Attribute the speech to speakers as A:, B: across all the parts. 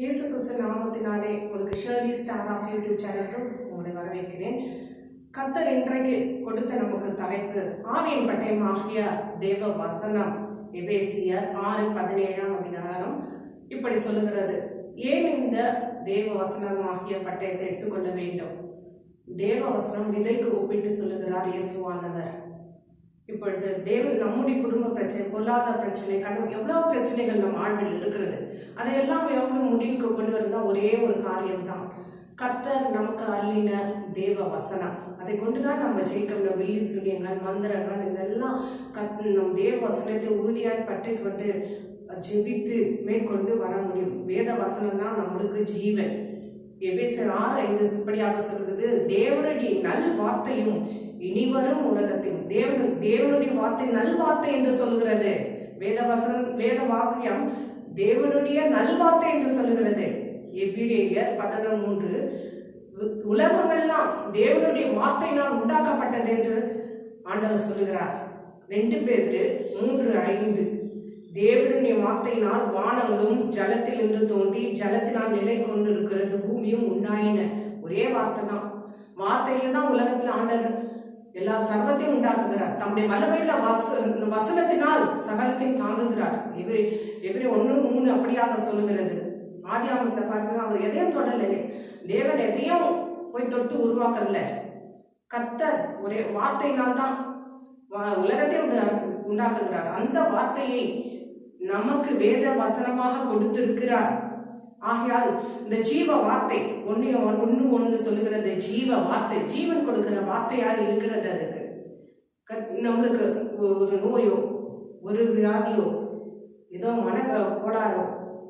A: இயேசு கிறிஸ்து நாமத்தினாலே உங்களுக்கு ஷேர்லி ஸ்டார் ஆஃப் யூடியூப் சேனலுக்கு உங்களை வரவேற்கிறேன் கத்தர் இன்றைக்கு கொடுத்த நமக்கு தலைப்பு ஆவியின் பட்டயம் ஆகிய தேவ வசனம் எபேசியர் ஆறு பதினேழாம் அதிகாரம் இப்படி சொல்லுகிறது ஏன் இந்த தேவ வசனம் ஆகிய பட்டயத்தை எடுத்துக்கொள்ள வேண்டும் தேவ வசனம் விதைக்கு ஒப்பிட்டு சொல்லுகிறார் இயேசுவானவர் இப்பொழுது தேவன் நம்முடைய குடும்ப பிரச்சனை பொருளாதார பிரச்சனை கடன் எவ்வளோ பிரச்சனைகள் நம்ம ஆழ்வில் இருக்கிறது அதையெல்லாம் எவ்வளோ முடிவுக்கு கொண்டு வருதா ஒரே ஒரு காரியம்தான் கத்தர் நமக்கு அள்ளின தேவ வசனம் அதை கொண்டுதான் நம்ம ஜெயிக்கணும் வில்லி சுழியங்கள் மந்திரங்கள் இதெல்லாம் கத் நம் தேவ வசனத்தை உறுதியாய் பற்றி கொண்டு ஜெபித்து மேற்கொண்டு வர முடியும் வேத வசனம் தான் நம்மளுக்கு ஜீவன் எபேசர் ஆறு ஐந்து இப்படியாக சொல்கிறது தேவனுடைய நல் வார்த்தையும் இனிவரும் உலகத்தில் தேவன் தேவனுடைய வார்த்தை நல்வார்த்தை என்று சொல்கிறது வேதவசன் வேத வாக்கியம் தேவனுடைய நல்வார்த்தை என்று சொல்கிறது எபிரேயர் பதினொன்று உலகமெல்லாம் தேவனுடைய வார்த்தையினால் உண்டாக்கப்பட்டது என்று ஆண்டவர் சொல்கிறார் ரெண்டு பேர் மூன்று ஐந்து தேவனுடைய வார்த்தையினால் வானங்களும் ஜலத்தில் நின்று தோண்டி ஜலத்தினால் நிலை கொண்டு இருக்கிறது பூமியும் உண்டாயின ஒரே வார்த்தை தான் வார்த்தையில தான் உலகத்தில் ஆண்டவர் எல்லா சர்வத்தையும் உண்டாக்குகிறார் தம்முடைய வல்லமையுள்ள வச வசனத்தினால் சகலத்தையும் தாங்குகிறார் எவ்ரி எவ்ரி ஒன்று மூணு அப்படியாக சொல்லுகிறது ஆதி ஆமத்துல பார்த்தீங்கன்னா அவர் எதையும் தொடலையே தேவன் எதையும் போய் தொட்டு உருவாக்கல கத்தர் ஒரே வார்த்தையினால் தான் உலகத்தை உண்டாக்குகிறார் அந்த வார்த்தையை நமக்கு வேத வசனமாக கொடுத்திருக்கிறார் ஆகையால் இந்த ஜீவ வார்த்தை ஒன்னு ஒன்று ஒன்று சொல்லுகிறது ஜீவ வார்த்தை ஜீவன் கொடுக்கிற வார்த்தையால் இருக்கிறது அதுக்கு நம்மளுக்கு ஒரு நோயோ ஒரு வியாதியோ ஏதோ மன கோளாறோ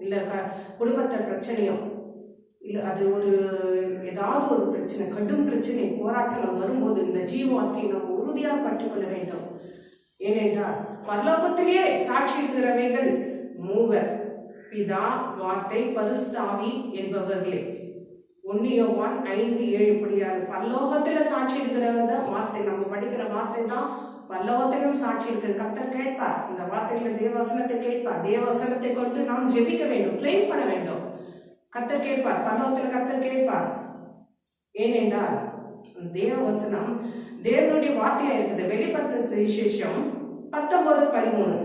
A: இல்லை க குடும்பத்தை பிரச்சனையோ இல்லை அது ஒரு ஏதாவது ஒரு பிரச்சனை கடும் பிரச்சனை போராட்டம் வரும்போது இந்த வார்த்தையை நம்ம உறுதியாக பட்டுக்கொள்ள வேண்டும் ஏனென்றால் பரலோகத்திலேயே சாட்சி இருக்கிறவைகள் மூவர் பிதா வார்த்தை பரிசுத்தாவி என்பவர்களே ஒன் ஐந்து ஏழு இப்படியாக பல்லோகத்தில் சாட்சி இருக்கிறத வார்த்தை நம்ம படிக்கிற வார்த்தை தான் பல்லோகத்திலும் சாட்சி இருக்கிற கத்தர் கேட்பார் இந்த வார்த்தைகளை தேவசனத்தை கேட்பார் தேவசனத்தை கொண்டு நாம் ஜெபிக்க வேண்டும் கிளைம் பண்ண வேண்டும் கத்தர் கேட்பார் பல்லோகத்தில் கத்தர் கேட்பார் ஏனென்றால் தேவவசனம் தேவனுடைய வார்த்தையா இருக்குது வெளிப்பத்த சுவிசேஷம் பத்தொன்பது பதிமூணு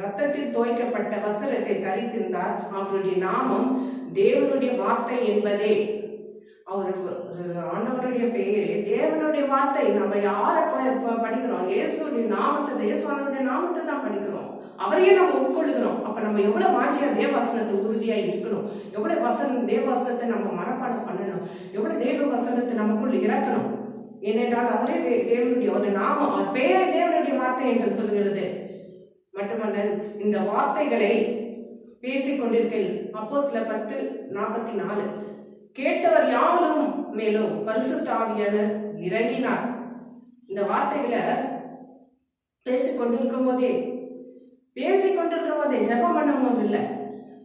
A: ரத்தத்தில் துவைக்கப்பட்ட வஸ்திரத்தை தரித்திருந்தார் அவருடைய நாமம் தேவனுடைய வார்த்தை என்பதே அவர் ஆண்டவருடைய பெயரே தேவனுடைய வார்த்தை நம்ம யாரை படிக்கிறோம் இயேசுடைய நாமத்தை இயேசுடைய நாமத்தை தான் படிக்கிறோம் அவரையே நம்ம உட்கொள்கிறோம் அப்ப நம்ம எவ்வளவு வாட்சியா தேவாசனத்தை உறுதியா இருக்கணும் எவ்வளவு வசன தேவாசனத்தை நம்ம மனப்பாடம் பண்ணணும் எவ்வளவு தேவ வசனத்தை நமக்குள் இறக்கணும் ஏனென்றால் அவரே தேவனுடைய ஒரு நாமம் பெயரை தேவனுடைய வார்த்தை என்று சொல்கிறது மட்டுமல்ல இந்த வார்த்தைகளை பேசிக் கொண்டிருக்கேன் அப்போ சில பத்து நாற்பத்தி நாலு கேட்டவர் யாவரும் மேலும் பரிசு தாவியான இறங்கினார் இந்த வார்த்தைகளை கொண்டிருக்கும் போதே கொண்டிருக்கும் போதே ஜபம் பண்ணும் போது இல்லை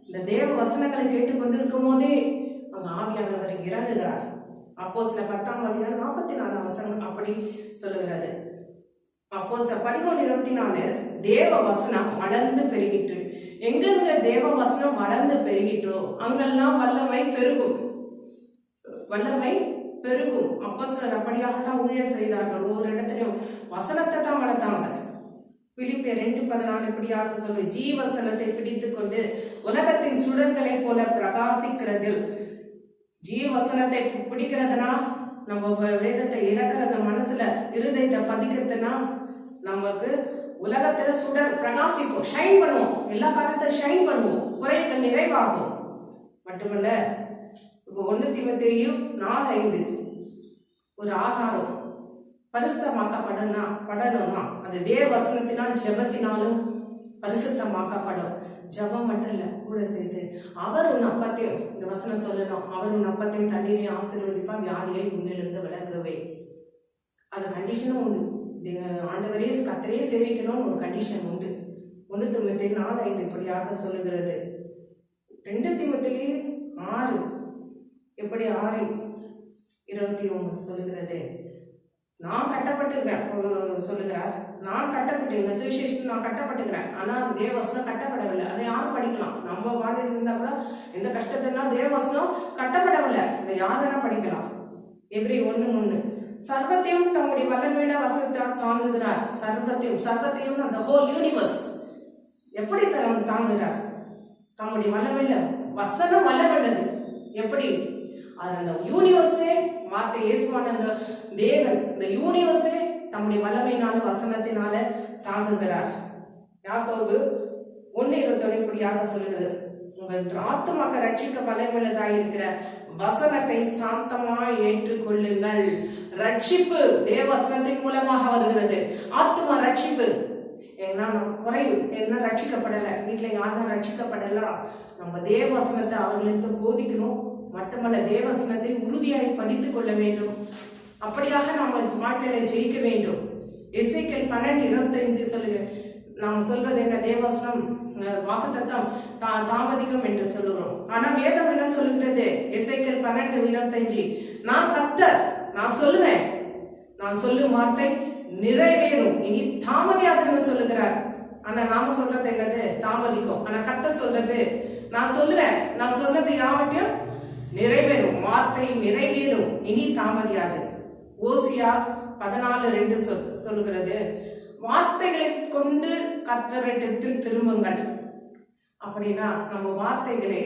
A: இந்த தேவ வசனங்களை கொண்டிருக்கும் போதே அவங்க ஆவியானவர் இறங்குகிறார் அப்போ சில பத்தாம் அதிகாரம் நாற்பத்தி நாலாம் வசனம் அப்படி சொல்லுகிறது அப்போ பதிமூணு இருபத்தி நாலு தேவ வசனம் வளர்ந்து பெருகிட்டு எங்கெங்க தேவ வசனம் வளர்ந்து பெருகிட்டோ அங்கெல்லாம் வல்லமை பெருகும் வல்லமை பெருகும் அப்போ சிலர் அப்படியாக தான் ஊழியர் செய்தார்கள் ஒவ்வொரு இடத்துலையும் வசனத்தை தான் வளர்த்தாங்க பிலிப்பிய ரெண்டு பதினாலு இப்படியாக சொல்லி ஜீவசனத்தை பிடித்து கொண்டு உலகத்தின் சுடர்களை போல பிரகாசிக்கிறதில் ஜீவசனத்தை பிடிக்கிறதுனா நம்ம வேதத்தை இறக்கிறத மனசுல இருதயத்தை பதிக்கிறதுனா நமக்கு உலகத்துல சுடர் பிரகாசிப்போம் ஷைன் பண்ணுவோம் எல்லா காலத்தையும் ஷைன் பண்ணுவோம் குறைகள் நிறைவாகும் மட்டுமல்ல இப்போ ஒன்று திமுத்தையும் நாலு ஐந்து ஒரு ஆகாரம் பரிசுத்தமாக்கப்படனா படணும்னா அந்த தேவ வசனத்தினால் ஜபத்தினாலும் பரிசுத்தமாக்கப்படும் ஜபம் மட்டும் இல்லை கூட சேர்த்து அவர் உன் அப்பத்தையும் இந்த வசனம் சொல்லணும் அவர் உன் அப்பத்தையும் தண்ணீரையும் ஆசீர்வதிப்பான் வியாதியை முன்னிலிருந்து விளக்கவே அது கண்டிஷனும் ஒன்று ஆண்டவரே கத்தரே சேவிக்கணும்னு ஒரு கண்டிஷன் உண்டு ஒன்று தொண்ணூத்தி நாலு ஐந்து இப்படியாக சொல்லுகிறது ரெண்டு திமுத்தி ஆறு எப்படி ஆறு இருபத்தி ஒன்று சொல்லுகிறது நான் கட்டப்பட்டுக்கிறேன் சொல்லுகிறார் நான் கட்டப்பட்டு இந்த சுவிசேஷத்தில் நான் கட்டப்பட்டுக்கிறேன் ஆனால் தேவசனம் கட்டப்படவில்லை அதை யாரும் படிக்கலாம் நம்ம பாண்டியத்தில் இருந்தால் கூட எந்த கஷ்டத்தினா தேவசனம் கட்டப்படவில்லை இதை யார் வேணால் படிக்கலாம் எப்படி ஒன்று ஒன்று சர்வத்தையும் தம்முடைய வல்லமையில வசத்தால் தாங்குகிறார் சர்வத்தையும் சர்வத்தையும் அந்த ஹோல் யூனிவர்ஸ் எப்படி தரம் தாங்குகிறார் தம்முடைய வல்லமையில வசனம் வல்லமையிலது எப்படி அது அந்த யூனிவர்ஸே வார்த்தை இயேசுவான அந்த தேவன் இந்த யூனிவர்ஸே தம்முடைய வல்லமையினால வசனத்தினால தாங்குகிறார் யாக்கோபு ஒன்று இருபத்தொன்னு இப்படியாக சொல்லுகிறது உங்கள் ஆத்துமாக்க ரட்சிக்க இருக்கிற வசனத்தை சாந்தமா ஏற்றுக்கொள்ளுங்கள் ரட்சிப்பு தேவசனத்தின் மூலமாக வருகிறது ஆத்துமா ரட்சிப்பு ஏன்னா நம்ம குறைவு என்ன ரட்சிக்கப்படல வீட்டில் யாரும் ரட்சிக்கப்படலாம் நம்ம தேவ வசனத்தை அவர்களுக்கு போதிக்கணும் மட்டுமல்ல தேவசனத்தை உறுதியாக படித்துக் கொள்ள வேண்டும் அப்படியாக நாம் வாழ்க்கையில ஜெயிக்க வேண்டும் எஸ்ஐக்கள் பன்னெண்டு ஐந்து சொல்லுங்க நாம் சொல்வது என்ன தேவசனம் வாக்கு தா தாமதிக்கும் என்று சொல்லுகிறோம் ஆனா வேதம் என்ன சொல்லுகிறது இசைக்கல் பன்னெண்டு இருபத்தஞ்சு நான் கத்த நான் சொல்லுவேன் நான் சொல்லும் வார்த்தை நிறைவேறும் இனி தாமதியாதுன்னு சொல்லுகிறார் ஆனா நாம சொல்றது என்னது தாமதிக்கும் ஆனா கத்த சொல்றது நான் சொல்லுறேன் நான் சொன்னது யாவட்டியும் நிறைவேறும் வார்த்தை நிறைவேறும் இனி தாமதியாது ஓசியா பதினாலு ரெண்டு சொல் சொல்லுகிறது வார்த்தைகளை கொண்டு கத்தரிடத்தில் திரும்புங்கள் அப்படின்னா நம்ம வார்த்தைகளை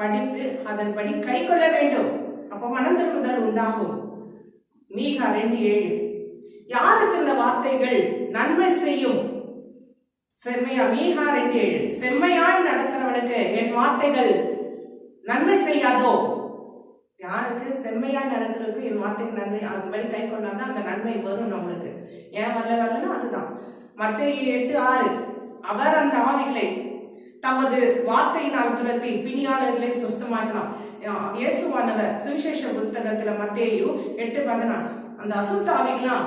A: படித்து அதன்படி கை கொள்ள வேண்டும் அப்போ மனம் உண்டாகும் மீகா ரெண்டு ஏழு யாருக்கு இந்த வார்த்தைகள் நன்மை செய்யும் செம்மையா மீகா ரெண்டு ஏழு செம்மையாய் நடக்கிறவனுக்கு என் வார்த்தைகள் நன்மை செய்யாதோ யாருக்கு செம்மையாய் நடக்கிறதுக்கு என் வார்த்தைகள் நன்மை அதன்படி கை கொண்டாதான் அந்த நன்மை வரும் ஏன் வரல வரலன்னா அதுதான் மத்திய எட்டு ஆறு அவர் அந்த ஆவிகளை தமது வார்த்தையினால் துரத்தி பிணியாளர்களை சொஸ்தமாக்கலாம் இயேசுவானவர் சுவிசேஷ புத்தகத்துல மத்தேயு எட்டு பதினாறு அந்த அசுத்த ஆவிகளாம்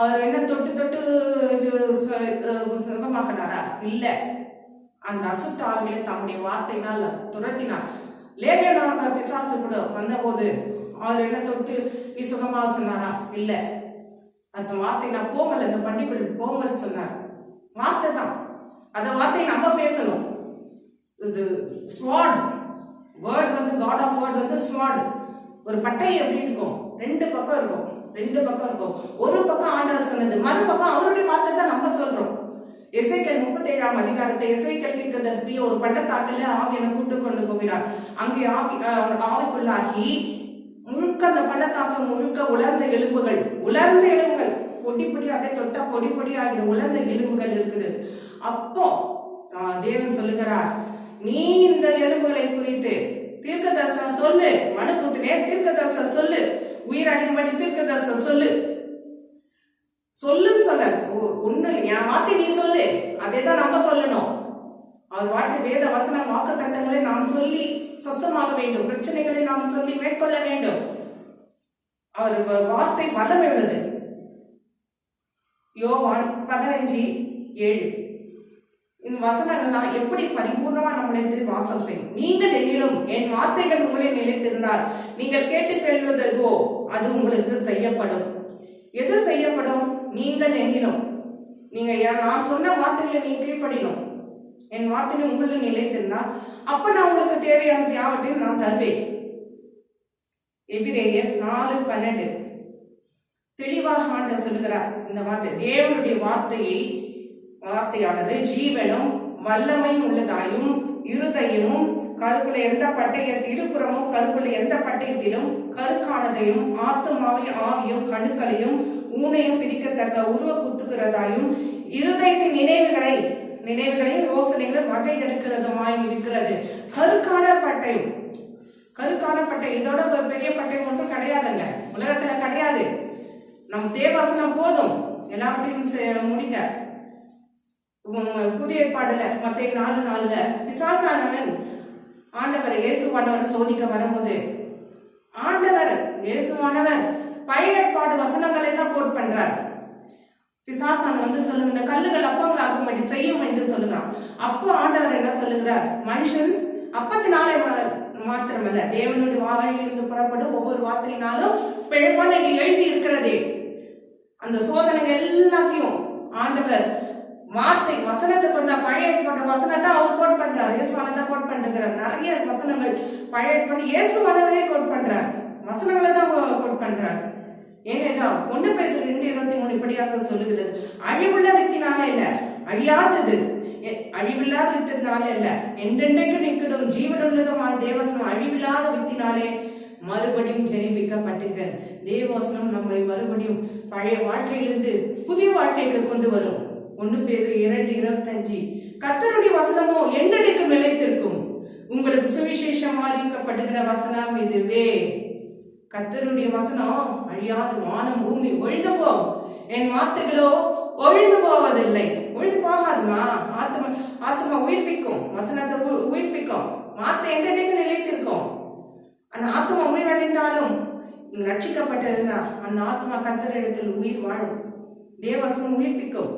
A: அவர் என்ன தொட்டு தொட்டு சுகமாக்கினாரா இல்ல அந்த அசுத்த ஆவிகளை தம்முடைய வார்த்தையினால் துரத்தினார் லேகியனாக பிசாசு கூட வந்தபோது அவர் என்ன தொட்டு நீ சுகமாக சொன்னாரா இல்லை அந்த வார்த்தை நான் கோமல் அந்த பண்டிகை கோமல் சொன்னார் வார்த்தை தான் அந்த வார்த்தை நம்ம பேசணும் இது ஸ்வாட் வேர்ட் வந்து காட் ஆஃப் வேர்ட் வந்து ஸ்வாட் ஒரு பட்டை எப்படி இருக்கும் ரெண்டு பக்கம் இருக்கும் ரெண்டு பக்கம் இருக்கும் ஒரு பக்கம் ஆண்டவர் சொன்னது மறுபக்கம் அவருடைய வார்த்தை தான் நம்ம சொல்றோம் இசைக்கல் முப்பத்தி ஏழாம் அதிகாரத்தை இசைக்கல் தீர்க்கதரிசி ஒரு பட்டத்தாக்கல ஆவியனை கூட்டு கொண்டு போகிறார் அங்கே ஆவி ஆவிக்குள்ளாகி முழுக்க அந்த பள்ளத்தாக்கம் முழுக்க உலர்ந்த எலும்புகள் உலர்ந்த எலும்புகள் பொடி பொடி அப்படியே தொட்டா பொடி பொடி ஆகிற உலர்ந்த எலும்புகள் இருக்குது அப்போ தேவன் சொல்லுகிறார் நீ இந்த எலும்புகளை குறித்து தர்சனம் சொல்லு மனுக்குத்தினே தர்சனம் சொல்லு உயிர் அடையும்படி தர்சனம் சொல்லு சொல்லுன்னு சொல்ல ஒண்ணு என் வார்த்தை நீ சொல்லு அதே தான் நம்ம சொல்லணும் அவர் வாட்டி வேத வசன வாக்கு தந்தங்களை நாம் சொல்லி சொந்தமாக வேண்டும் பிரச்சனைகளை நாம் சொல்லி மேற்கொள்ள வேண்டும் அவர் வார்த்தை வல்லமையுள்ளது யோவான் பதினஞ்சு ஏழு இந்த வசனங்கள்லாம் எப்படி பரிபூர்ணமா நம்மளை வாசம் செய்யும் நீங்கள் எண்ணிலும் என் வார்த்தைகள் உங்களை நிலைத்திருந்தால் நீங்கள் கேள்வதோ அது உங்களுக்கு செய்யப்படும் எது செய்யப்படும் நீங்கள் எண்ணிலும் நீங்க நான் சொன்ன வார்த்தைகளை நீ கீழ்ப்படினும் என் வார்த்தை உங்களுக்கு நிலைத்திருந்தா அப்ப நான் உங்களுக்கு தேவையான யாவற்றையும் நான் தருவேன் எபிரேயர் நாலு பன்னெண்டு தெளிவாக ஆண்டவர் சொல்லுகிறார் இந்த வார்த்தை தேவனுடைய வார்த்தையை வார்த்தையானது ஜீவனும் வல்லமையும் உள்ளதாயும் இருதயமும் கருக்குள்ள எந்த பட்டய இருபுறமும் கருக்குள்ள எந்த பட்டயத்திலும் கருக்கானதையும் ஆத்மாவை ஆவியும் கணுக்களையும் ஊனையும் பிரிக்கத்தக்க உருவ குத்துகிறதாயும் இருதயத்தின் நினைவுகளை நினைவுகளையும் யோசனைகளும் எடுக்கிறதுமாய் இருக்கிறது கருக்கான பட்டை கருக்கான பட்டை இதோட ஒரு பெரிய பட்டை ஒன்றும் கிடையாதுங்க உலகத்துல கிடையாது நம் தேவாசனம் போதும் எல்லாவற்றையும் முடிக்க புதிய பாடல மத்திய நாலு நாள்ல பிசாசானவன் ஆண்டவர் இயேசுவானவர் சோதிக்க வரும்போது ஆண்டவர் இயேசுவானவர் பழைய வசனங்களை தான் கோட் பண்றார் பிசாசான் வந்து சொல்லும் இந்த கல்லுகள் அப்பங்களை ஆக்கும்படி செய்யும் என்று சொல்லுகிறான் அப்போ ஆண்டவர் என்ன சொல்லுகிறார் மனுஷன் அப்பத்தினாலே மாத்திரமல்ல தேவனுடைய வாயிலிருந்து புறப்படும் ஒவ்வொரு வார்த்தையினாலும் பிழைப்பான என்று எழுதி இருக்கிறதே அந்த சோதனைகள் எல்லாத்தையும் ஆண்டவர் வார்த்தை வசனத்தை கொண்ட பழைய போட்ட வசனத்தை அவர் கோட் பண்றார் இயேசுவானதான் கோட் பண்றார் நிறைய வசனங்கள் பழைய பண்ணி இயேசுவானவரே கோட் பண்றார் ஒன்று பேர் ரெண்டு இருபத்தி மூணு இப்படியாக சொல்லுகிறது அழிவுள்ள வித்தினால இல்ல அழியாதது அழிவில்லாத வித்தினால இல்ல என்றென்றைக்கு நிற்கணும் ஜீவனுள்ளதுமான தேவசம் அழிவில்லாத வித்தினாலே மறுபடியும் ஜெயிப்பிக்கப்பட்டிருக்கிறது தேவசனம் நம்மை மறுபடியும் பழைய வாழ்க்கையிலிருந்து புதிய வாழ்க்கைக்கு கொண்டு வரும் ஒன்று பேர் இரண்டு இருபத்தஞ்சு கத்தருடைய வசனமோ என்றெடுக்கும் நிலைத்திருக்கும் உங்களுக்கு சுவிசேஷமா அறிவிக்கப்படுகிற வசனம் இதுவே கத்தருடைய வசனம் அழியாத வானம் பூமி ஒழிந்து போகும் என் வார்த்தைகளோ ஒழிந்து போவதில்லை ஒழிந்து போகாதுமா ஆத்மா ஆத்மா உயிர்ப்பிக்கும் வசனத்தை உயிர்ப்பிக்கும் வார்த்தை என்றென்றைக்கு நிலைத்திருக்கும் அந்த ஆத்மா உயிரடைந்தாலும் ரட்சிக்கப்பட்டிருந்தா அந்த ஆத்மா கத்தரிடத்தில் உயிர் வாழும் தேவசம் உயிர்ப்பிக்கும்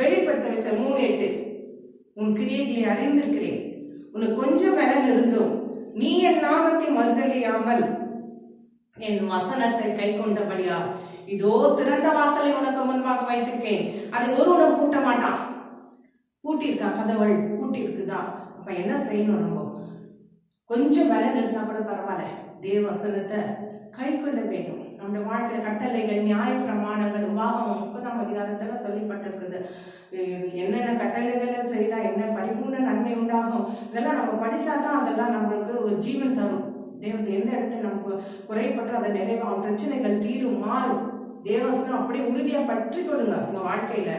A: வெளிப்படுத்த விஷயம் மூணு எட்டு உன் கிரியைகளை அறிந்திருக்கிறேன் உனக்கு கொஞ்சம் வேலை இருந்தும் நீ என் நாமத்தை மறுதலியாமல் என் வசனத்தை கை கொண்டபடியா இதோ திறந்த வாசலை உனக்கு முன்பாக வைத்திருக்கேன் அதை ஒருவனும் பூட்ட மாட்டான் பூட்டியிருக்கா கதவள் பூட்டியிருக்குதான் அப்ப என்ன செய்யணும் நம்ம கொஞ்சம் வேலை நிறுத்தினா கூட பரவாயில்ல தேவ வசனத்தை கை கொள்ள வேண்டும் நம்முடைய வாழ்க்கையில கட்டளைகள் நியாய பிரமாணங்கள் உபாகம் முப்பதாம் அதிகாரத்துல சொல்லப்பட்டிருக்குது என்னென்ன கட்டளைகள் செய்தா என்ன பரிபூர்ண நன்மை உண்டாகும் இதெல்லாம் நம்ம படிச்சாதான் அதெல்லாம் நம்மளுக்கு ஒரு ஜீவன் தரும் தேவசம் எந்த இடத்துல நமக்கு குறைப்பட்டு அதை நிறைவாகும் பிரச்சனைகள் தீரும் மாறும் தேவசனம் அப்படியே உறுதியா பற்றி கொள்ளுங்க உங்க வாழ்க்கையில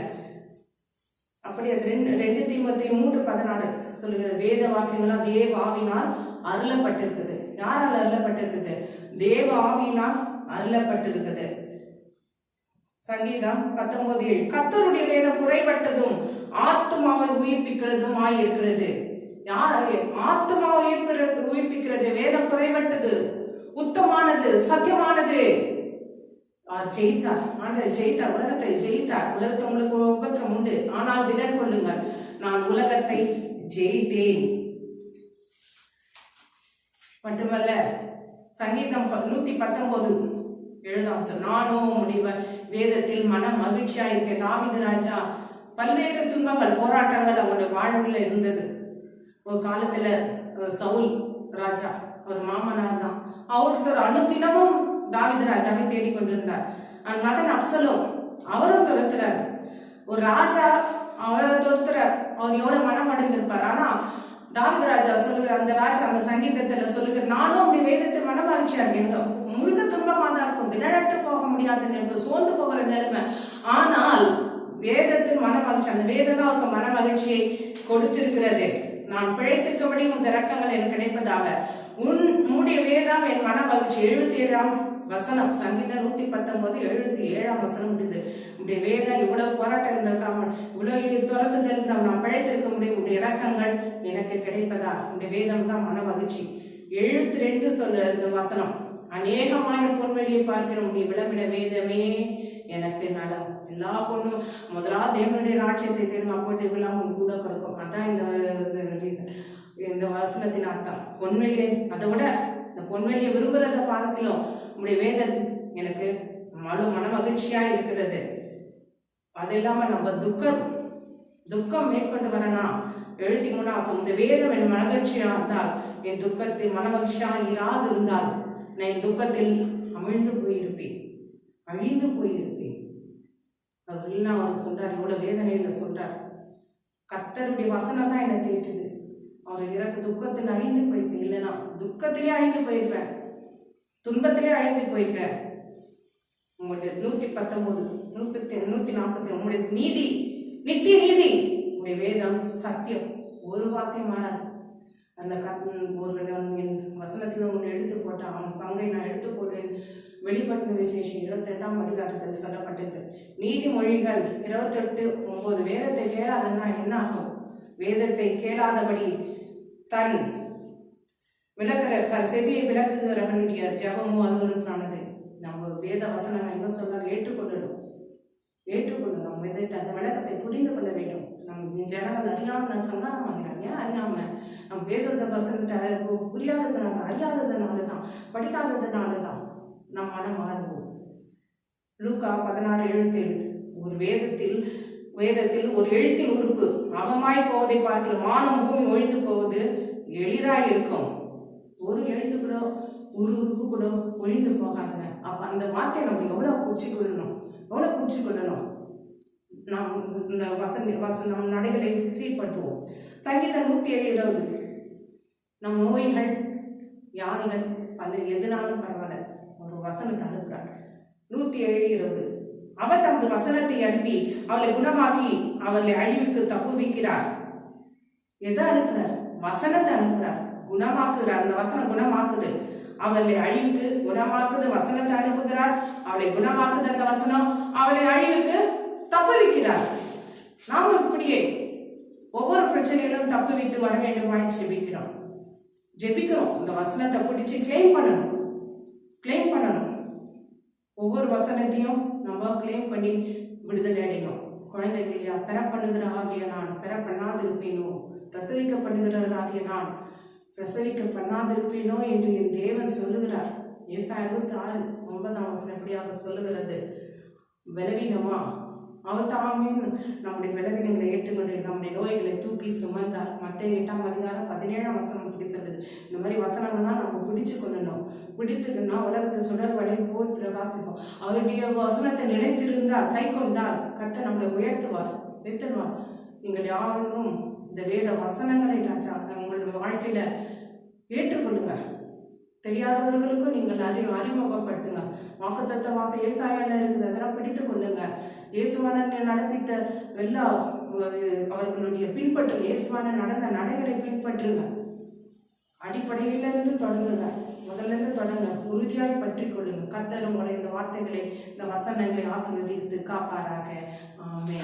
A: அப்படி அது ரெண்டு ரெண்டு தீமத்தையும் மூன்று பதினாறு சொல்லுகிற வேத வாக்கியங்களாம் தேவ ஆவினால் அருளப்பட்டிருக்குது யாரால் அருளப்பட்டிருக்குது தேவ ஆவினால் அருளப்பட்டிருக்குது சங்கீதம் பத்தொன்பது ஏழு கத்தருடைய வேதம் குறைபட்டதும் ஆத்துமாவை உயிர்ப்பிக்கிறதும் ஆயிருக்கிறது யார் ஆத்மாவை உயிர்ப்பிறது உயிர்ப்பிக்கிறது வேதம் குறைவட்டது உத்தமானது சத்தியமானது ஜெயித்தார் ஆண்டவர் ஜெயித்தார் உலகத்தை ஜெயித்தார் உலகத்தை உங்களுக்கு உபத்திரம் உண்டு ஆனால் திடன் கொள்ளுங்கள் நான் உலகத்தை ஜெயித்தேன் மட்டுமல்ல சங்கீதம் நூத்தி பத்தொன்பது எழுதாம் சார் நானும் முடிவ வேதத்தில் மன மகிழ்ச்சியா இருக்க தாவிது ராஜா பல்வேறு துன்பங்கள் போராட்டங்கள் அவங்களுடைய வாழ்வில் இருந்தது ஒரு காலத்துல சவுல் ராஜா ஒரு மாமனார் தான் அவர் அனுதினமும் தாவித ராஜாவை தேடிக்கொண்டிருந்தார் அந்த மகன் அப்சலும் அவரும் துரத்துறாரு ஒரு ராஜா அவரை துரத்துறார் அவர் எவ்வளவு மனம் அடைந்திருப்பார் ஆனா தாவித ராஜா சொல்லுகிற அந்த ராஜா அந்த சங்கீதத்துல சொல்லுகிற நானும் அப்படி வேதத்தை மனமாட்சியா எனக்கு முழுக்க துன்பமா தான் இருக்கும் திடட்டு போக முடியாது எனக்கு சோர்ந்து போகிற நிலைமை ஆனால் வேதத்தின் மனமகிழ்ச்சி அந்த வேதம் அவருக்கு மன மகிழ்ச்சியை கொடுத்திருக்கிறது நான் பிழைத்திருக்கபடி உன் இரக்கங்கள் என் கிடைப்பதாக உன் மூடிய வேதம் என் மன மகிழ்ச்சி எழுபத்தி ஏழாம் வசனம் சங்கீத நூத்தி பத்தொன்பது எழுபத்தி ஏழாம் வசனம் இருக்குது உடைய வேதம் இவ்வளவு போராட்டம் இருந்தால் உலகில் துரத்துதல் நாம் நான் பிழைத்திருக்க முடியும் உடைய இரக்கங்கள் எனக்கு கிடைப்பதா உடைய வேதம் தான் மன மகிழ்ச்சி எழுபத்தி ரெண்டு சொல்ற இந்த வசனம் அநேகமாயிரம் பொன்வெளியை பார்க்கிற உடைய விளம்பிட வேதமே எனக்கு நலம் எல்லா பொண்ணும் முதலாக தேவனுடைய ராட்சியத்தை தேடும் அப்போ இவெல்லாம் உன் கூட கிடக்கும் அதான் இந்த ரீசன் இந்த வசனத்தின் அர்த்தம் பொன்வெளியை அதை விட இந்த பொன்வெளியை விரும்புகிறத பார்க்கலாம் உங்களுடைய வேதன் எனக்கு மன மன மகிழ்ச்சியாக இருக்கிறது அது இல்லாமல் நம்ம துக்கம் துக்கம் மேற்கொண்டு வரலாம் எழுதி முன்னாசம் இந்த வேதம் என் மனகிழ்ச்சியாக இருந்தால் என் துக்கத்தில் மன மகிழ்ச்சியாக இராது இருந்தால் நான் என் துக்கத்தில் அமிழ்ந்து போயிருப்பேன் அழிந்து போயிருப்பேன் அப்படின்னு அவர் சொல்கிறார் இவ்வளோ வேதனையில சொல்றார் கத்தருடைய வசனம் தான் என்னை தேட்டுது அவர் இறக்கு துக்கத்தில் அழிந்து போயிருக்கேன் இல்லைன்னா துக்கத்திலே அழிந்து போயிருப்பேன் துன்பத்திலே அழிந்து போயிருக்கேன் உங்களுடைய நூற்றி பத்தொன்பது நூத்தி நூற்றி நாற்பத்தி உங்களுடைய நீதி நித்திய நீதி உங்களுடைய வேதம் சத்தியம் ஒரு வார்த்தை மாறாது அந்த கத் ஒரு வசனத்தில் ஒன்று எடுத்து போட்டால் அவன் பங்கை நான் எடுத்து போடுவேன் வெளிப்பட்ட விசேஷம் இருபத்தி ரெண்டாம் அதிகாரத்தில் சொல்லப்பட்டது நீதிமொழிகள் இருபத்தி எட்டு ஒன்பது வேதத்தை கேளாதன்னா என்ன ஆகும் வேதத்தை கேளாதபடி தன் விளக்குற தன் செவியை விளக்குகிறவனுடைய ஜபமும் அருவருப்பானது நம்ம வேத வசனம் எங்க சொன்னால் ஏற்றுக்கொள்ளணும் ஏற்றுக்கொள்ளணும் வேதத்தை அந்த விளக்கத்தை புரிந்து கொள்ள வேண்டும் நம் ஜனங்கள் அறியாமல் சங்காரமாகிறாங்க ஏன் அறியாம நம்ம பேசுறத வசனத்தை புரியாததுனால அறியாததுனால தான் படிக்காததுனால லூக்கா பதினாறு எழுத்தில் ஒரு வேதத்தில் வேதத்தில் ஒரு எழுத்தில் உறுப்பு அவமாய் போவதை பார்க்கலாம் வானம் பூமி ஒழிந்து போவது எளிதாக இருக்கும் ஒரு எழுத்து கூட ஒரு உறுப்பு கூட ஒழிந்து போகாதுங்க அப்ப அந்த வார்த்தையை நம்ம எவ்வளவு கொள்ளணும் எவ்வளவு கொள்ளணும் நாம் வசந்த வச நம் நடைகளை சீர்படுத்துவோம் சங்கீதம் நூத்தி ஏழு இருபது நம் நோய்கள் யானைகள் பல எதுனாலும் பரவாயில்ல ஒரு வசனத்தால் நூத்தி ஏழு இருபது அவர் தமது வசனத்தை அனுப்பி அவளை குணமாக்கி அவர்களை அழிவுக்கு தப்புவிக்கிறார் எதை அனுப்புறார் வசனத்தை அனுப்புறார் குணமாக்குகிறார் அந்த வசனம் குணமாக்குது அவர்களை அழிவுக்கு குணமாக்குது வசனத்தை அனுப்புகிறார் அவளை குணமாக்குது அந்த வசனம் அவளை அழிவுக்கு தப்புவிக்கிறார் நாம் இப்படியே ஒவ்வொரு பிரச்சனையிலும் தப்பு வைத்து வர வேண்டுமாய் ஜெபிக்கிறோம் ஜெபிக்கிறோம் இந்த வசனத்தை பிடிச்சு கிளைம் பண்ணணும் கிளைம் பண்ணணும் ஒவ்வொரு வசனத்தையும் நம்ம கிளைம் பண்ணி விடுதலை அடையணும் குழந்தைகளையா இல்லையா பண்ணுகிற ஆகிய நான் பெறப்பண்ணாதிருப்பினோ பிரசவிக்கப்படுகிறவராகிய நான் பிரசவிக்க பண்ணாதிருப்பினோ என்று என் தேவன் சொல்லுகிறார் ஏசாயிரத்தி ஆறு ஒன்பதாம் வசனப்படியாக சொல்லுகிறது பலவீனமா அவர் தாமே நம்முடைய விளைவினங்களை ஏற்றுக்கொண்டு நம்முடைய நோய்களை தூக்கி சுமந்தார் மற்ற எட்டாம் அதிகாரம் பதினேழாம் வசனம் அப்படி சொல்லுது இந்த மாதிரி வசனங்கள்லாம் நம்ம பிடிச்சு கொள்ளணும் பிடித்துக்கணும்னா உலகத்தை வழி போல் பிரகாசிப்போம் அவருடைய வசனத்தை நினைத்திருந்தால் கை கொண்டால் கத்த நம்மளை உயர்த்துவார் உயர்த்துவார் நீங்கள் யாரும் இந்த வேத வசனங்களை ராஜா உங்களுடைய வாழ்க்கையில ஏற்றுக்கொள்ளுங்க தெரியாதவர்களுக்கும் நீங்கள் அறி அறிமுகப்படுத்துங்க வாக்குத்தத்த வாசம் ஏசாயால இருக்குது அதெல்லாம் படித்து கொள்ளுங்க இயேசுவானன் நடப்பித்த எல்லா அவர்களுடைய பின்பற்று இயேசுவான நடந்த நடைகளை பின்பற்றுங்க அடிப்படையிலிருந்து தொடங்குங்க முதல்ல இருந்து தொடங்க உறுதியாய் பற்றி கொள்ளுங்க கத்தல் உங்களுடைய இந்த வார்த்தைகளை இந்த வசனங்களை ஆசீர்வதித்து காப்பாராக ஆமே